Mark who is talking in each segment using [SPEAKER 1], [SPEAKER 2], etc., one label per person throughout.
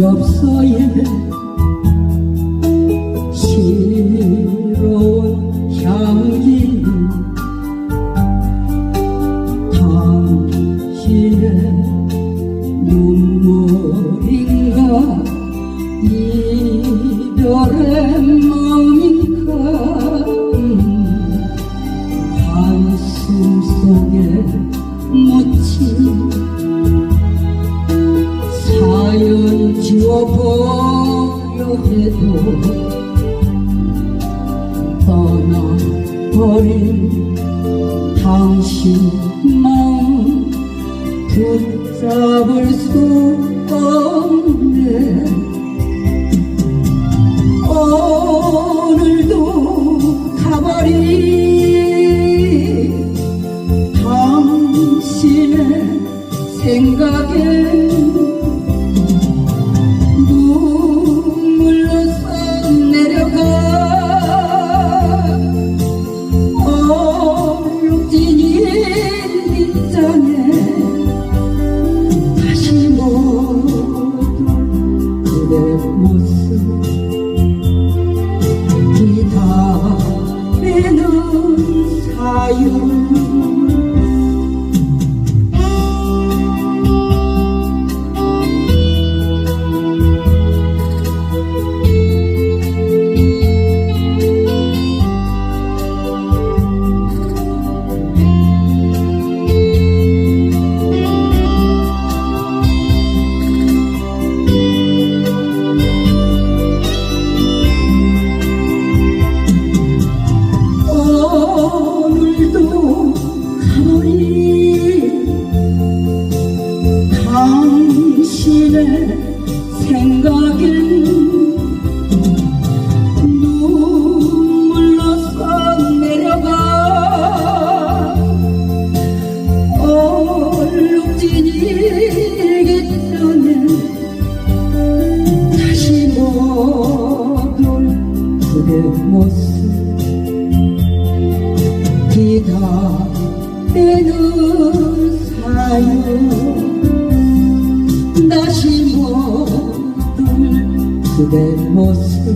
[SPEAKER 1] 엽서에 시로운 향기는 당신의 눈물인가? 이별의 마음인가? 음, 한숨 속에 묻힌 보려 해도 떠나버린 당신 마음 붙잡을 수 없네. 일기장에 다시 못올 그대 모습. 기다리는 사유 다시 못올 그대 모습.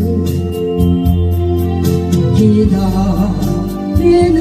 [SPEAKER 1] 기다리는